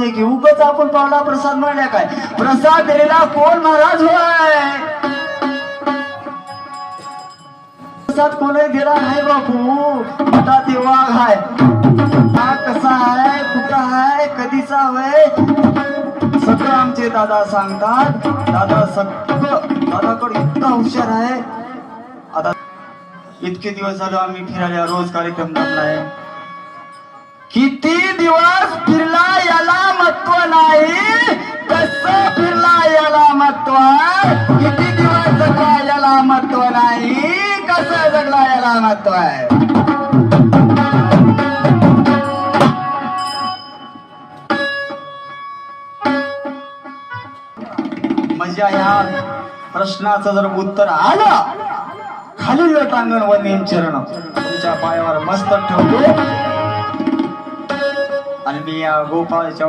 पाहिजे की उगच आपण पावला प्रसाद म्हणल्या काय? प्रसाद दिलेला कोण महाराज होय? प्रसाद कोणी दिला नाही बापू? मोठा ते वाघ आहे हा कसा आहे कुठं आहे कधीचा होय? सगळं आमचे दादा सांगतात. दादा सगळं दादाकडे इतका हुशार आहे. आता इतके दिवस झालो आम्ही फिरायला रोज कार्यक्रम जमलाय किती दिवस फिरला किती दिवस जगला याला महत्त्व नाही. कस जगला याला महत्त्व आहे? म्हणजे ह्या प्रश्नाचं जर उत्तर आलं खालील लोटांगण व नेम चरण. तुमच्या पायावर मस्तक ठेवतो. आणि मी या गोपाळाच्या